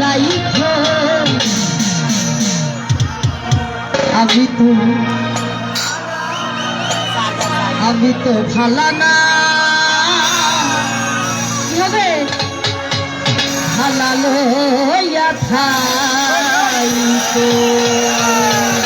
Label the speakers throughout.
Speaker 1: রাইখো আমি তো আমি তো ভালা না। হবে? ভালা লইয়া থাইতো। One,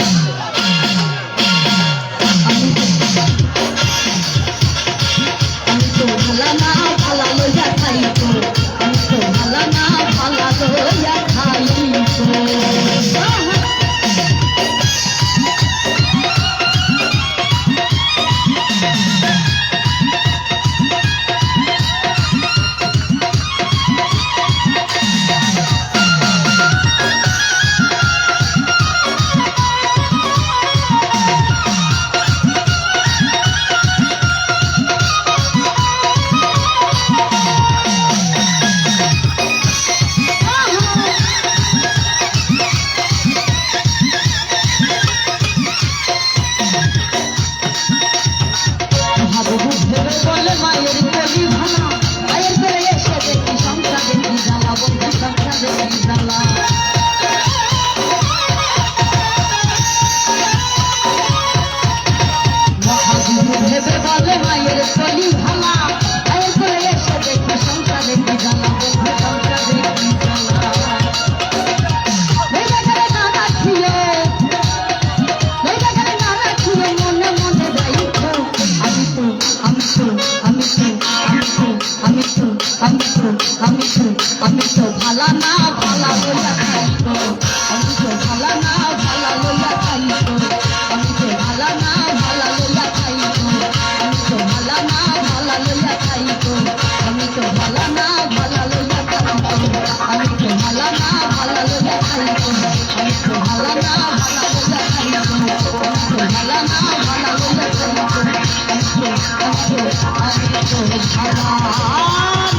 Speaker 1: Yeah. বলে মায়ের কলি ভালা করে এসে দেখি সংসার জ্বালা বন্ধু সংসার দেখি জ্বালা ভেবে গেলে না রাখিলে জায়গায় না রাখিলে মনে মনে রাইখো আমি তো আমি তো আমি তো আমি তো আমি তো আমি তো আমি তো আমি তো, ভালা না, ভালা লইয়া খাইতো আমি তো। সারা